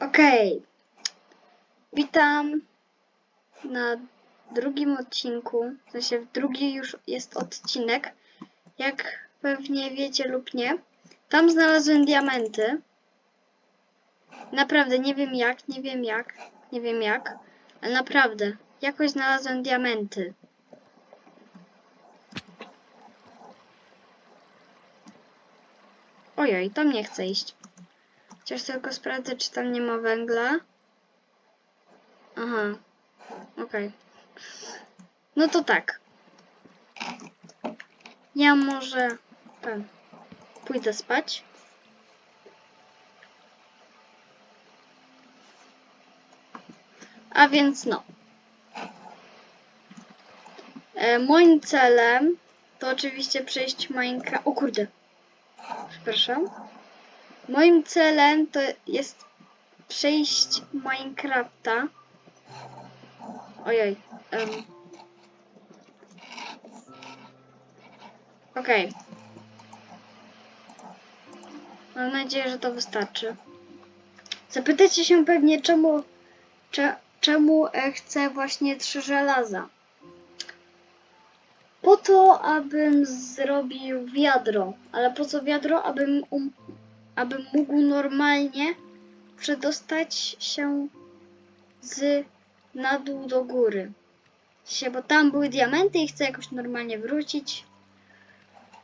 Okej. Witam na drugim odcinku. W sensie drugi już jest odcinek. Jak pewnie wiecie lub nie. Tam znalazłem diamenty. Naprawdę nie wiem jak, nie wiem jak, nie wiem jak, ale naprawdę jakoś znalazłem diamenty. Ojoj, tam nie chcę iść. Chociaż tylko sprawdzę, czy tam nie ma węgla. Aha. Okej. No to tak. Ja może ten, pójdę spać. A więc no. E, moim celem to oczywiście przejść Minecraft. O kurde. Przepraszam. Moim celem to jest przejść Minecrafta. Ojej. Um. Okej. Mam nadzieję, że to wystarczy. Zapytacie się pewnie, czemu, cze, czemu e, chcę właśnie trzy żelaza. Po to, abym zrobił wiadro. Ale po co wiadro? Abym, um, abym mógł normalnie przedostać się z na dół do góry. Się, bo tam były diamenty i chcę jakoś normalnie wrócić.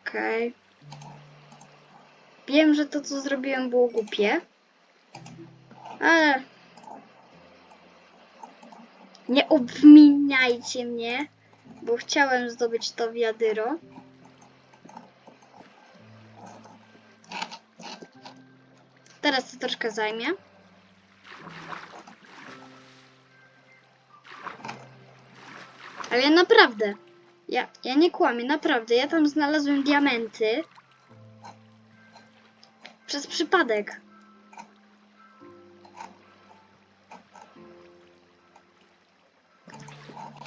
Okej. Wiem, że to co zrobiłem było głupie. Ale nie obwiniajcie mnie, bo chciałem zdobyć to wiadyro. Teraz to troszkę zajmie. Ale naprawdę, ja, ja nie kłamię, naprawdę, ja tam znalazłem diamenty przez przypadek.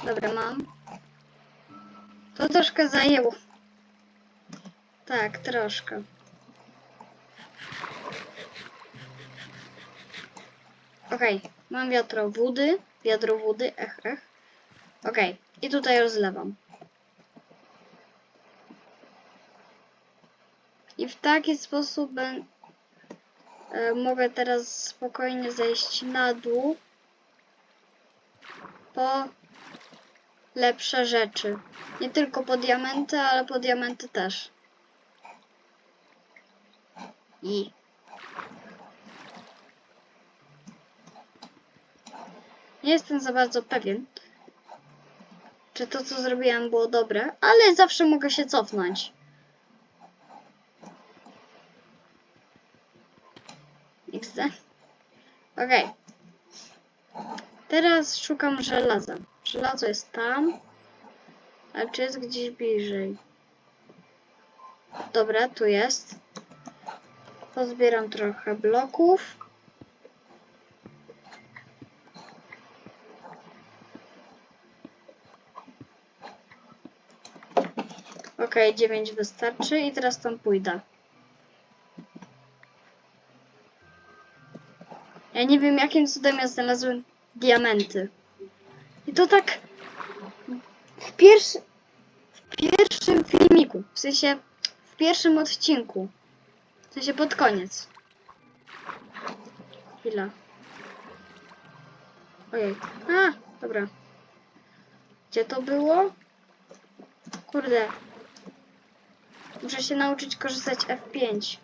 Dobra, mam. To troszkę zajęło. Tak, troszkę. Okej, mam wiatro wody, wiadro wody, ech, ech. Okej, i tutaj rozlewam. I w taki sposób ben, e, mogę teraz spokojnie zejść na dół po lepsze rzeczy. Nie tylko po diamenty, ale po diamenty też. I nie jestem za bardzo pewien, czy to, co zrobiłem, było dobre, ale zawsze mogę się cofnąć. XD. Okej. Teraz szukam żelaza. Żelazo jest tam. A czy jest gdzieś bliżej? Dobra, tu jest. Pozbieram trochę bloków. Okej, 9 wystarczy i teraz tam pójdę. Ja nie wiem jakim cudem ja znalazłem diamenty. I to tak w, pierwszy, w pierwszym filmiku, w sensie w pierwszym odcinku. W sensie pod koniec. Chwila. Ojej. A, dobra. Gdzie to było? Kurde. Muszę się nauczyć korzystać F5.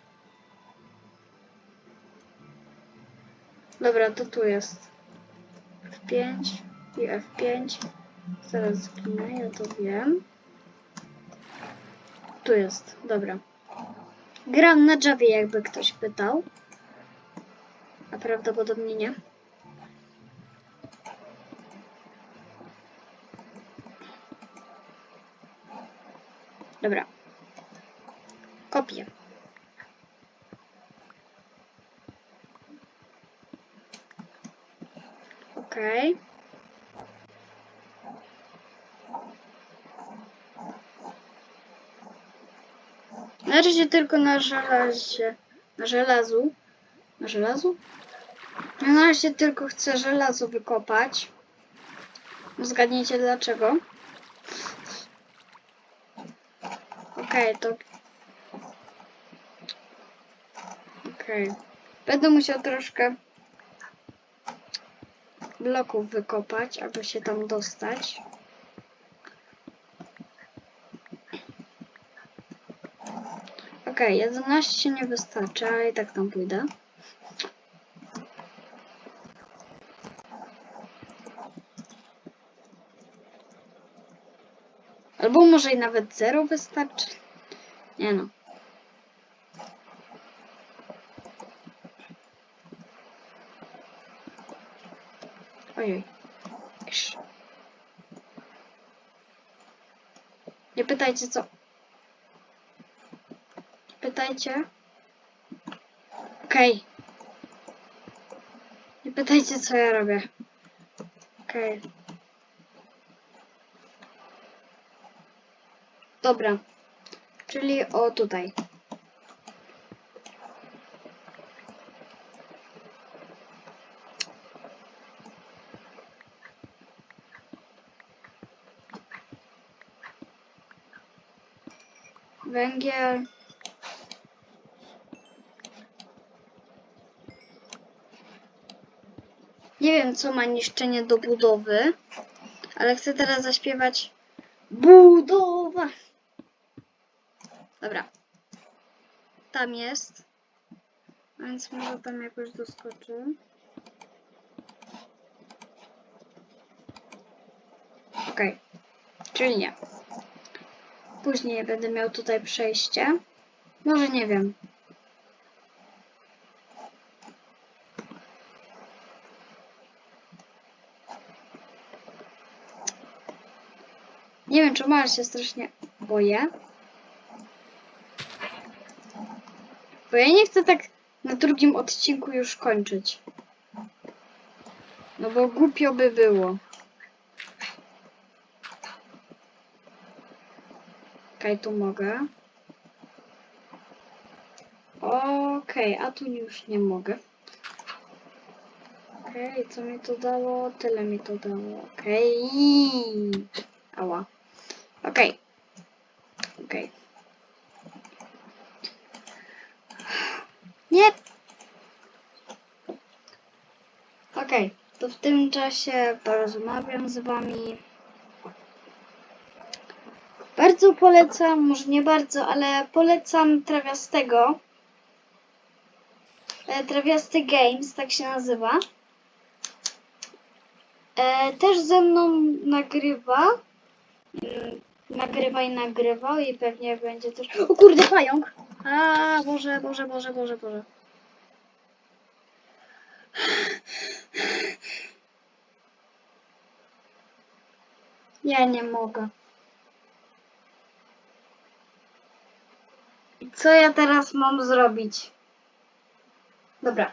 Dobra, to tu jest. F5 i F5. Zaraz zginę, ja to wiem. Tu jest, dobra. Gram na Javie, jakby ktoś pytał. A prawdopodobnie nie. Dobra. Kopię. Okej. Na razie tylko na żelazie. Na żelazu. Na żelazu? Ja na razie tylko chcę żelazo wykopać. Zgadnijcie dlaczego. Okej, to... Okej. Będę musiał troszkę bloków wykopać, aby się tam dostać. Okej, 11 nie wystarczy, ale i tak tam pójdę. Albo może i nawet 0 wystarczy. Nie no. Nie pytajcie co. Pytajcie. Okej. Nie pytajcie co ja robię. Okej. Dobra. Czyli o tutaj. Węgiel. Nie wiem, co ma niszczenie do budowy, ale chcę teraz zaśpiewać budowa. Dobra. Tam jest. Więc może tam jakoś doskoczę. Okej. Czyli nie. Później będę miał tutaj przejście. Może nie wiem. Nie wiem, czemu, ale się strasznie boję. Bo ja nie chcę tak na drugim odcinku już kończyć. No bo głupio by było. Okej, tu mogę. Okej, a tu już nie mogę. Okej, co mi to dało? Tyle mi to dało. Okej. Ała. Okej. Okej. Nie! Okej, to w tym czasie porozmawiam z wami. Bardzo polecam, może nie bardzo, ale polecam Trawiastego. E, Trawiasty Games, tak się nazywa. E, też ze mną nagrywa. Mm, Nagrywa i nagrywał i pewnie będzie też... O kurde, pająk! A, Boże, Boże, Boże, Boże, Boże. Ja nie mogę. Co ja teraz mam zrobić? Dobra.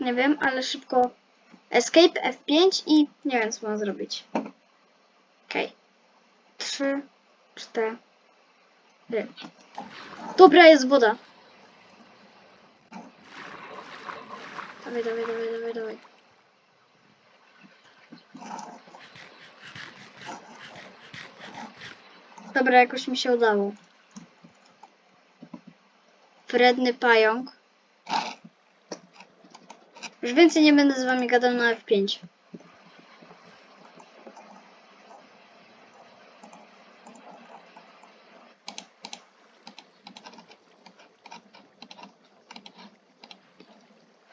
Nie wiem, ale szybko Escape F5 i nie wiem co mam zrobić. Okej. Trzy, cztery. Dobra, jest woda. Dawaj, dawaj, dawaj, dawaj, dawaj. Dobra, jakoś mi się udało. Wredny pająk. Już więcej nie będę z wami gadał na F5.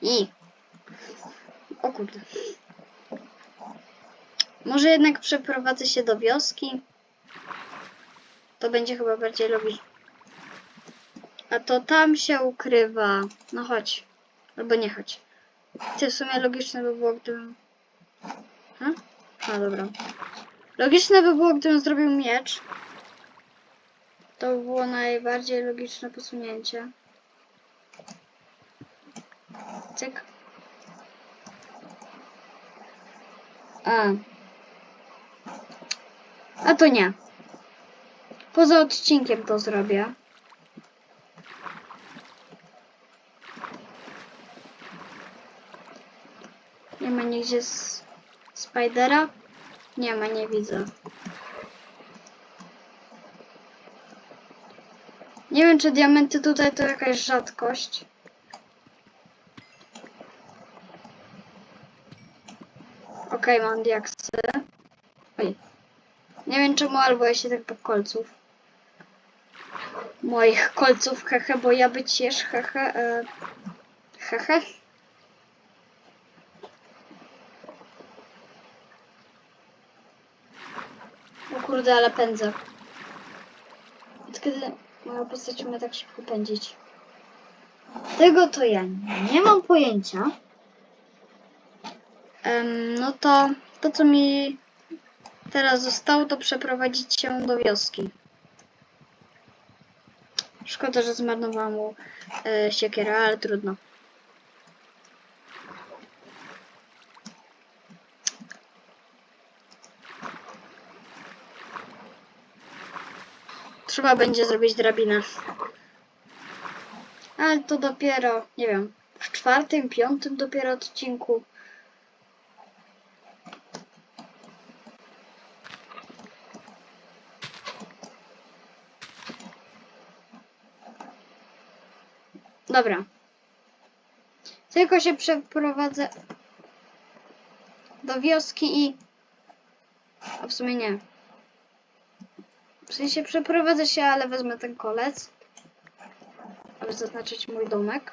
I. O kurde. Może jednak przeprowadzę się do wioski. To będzie chyba bardziej logiczne. To tam się ukrywa. No chodź. Albo nie chodź. Ty w sumie logiczne by było, gdybym... Ha? A, dobra. Logiczne by było, gdybym zrobił miecz. To by było najbardziej logiczne posunięcie. Cyk. A. A to nie. Poza odcinkiem to zrobię. Ma nigdzie Spidera? Nie ma, nie widzę. Nie wiem, czy diamenty tutaj to jakaś rzadkość. Okej, mam diaksy. Oj. Nie wiem czemu, albo ja się tak po kolców. Moich kolców, hehe, bo ja być jesz, hehe. E, hehe. O kurde, ale pędzę. Od kiedy moja postać umie tak szybko pędzić? Tego to ja nie mam pojęcia. Em, no to to, co mi teraz zostało, to przeprowadzić się do wioski. Szkoda, że zmarnowałam mu e, siekierę, ale trudno. Trzeba będzie zrobić drabinę. Ale to dopiero, nie wiem, w czwartym, piątym dopiero odcinku. Dobra. Tylko się przeprowadzę do wioski i... A w sumie nie. W sensie przeprowadzę się, ale wezmę ten kolec. Aby zaznaczyć mój domek.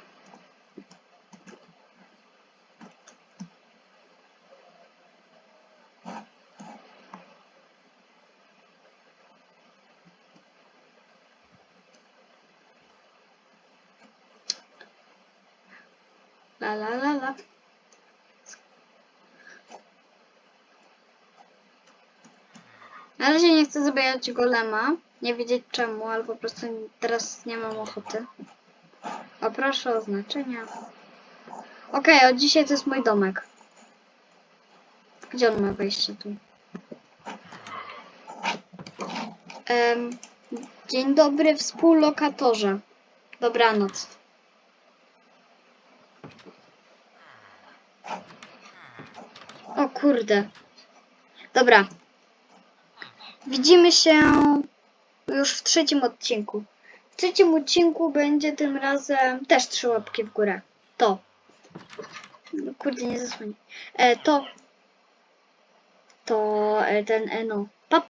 La la la la. Na razie nie chcę zabijać golema. Nie wiedzieć czemu, ale po prostu teraz nie mam ochoty. O proszę o znaczenia. Okej, od dzisiaj to jest mój domek. Gdzie on ma wejście tu? Em, dzień dobry współlokatorze. Dobranoc. O kurde. Dobra. Widzimy się już w trzecim odcinku. W trzecim odcinku będzie tym razem też trzy łapki w górę. To. No, kurde, nie zasłonię. E, to. To e, ten, e, no.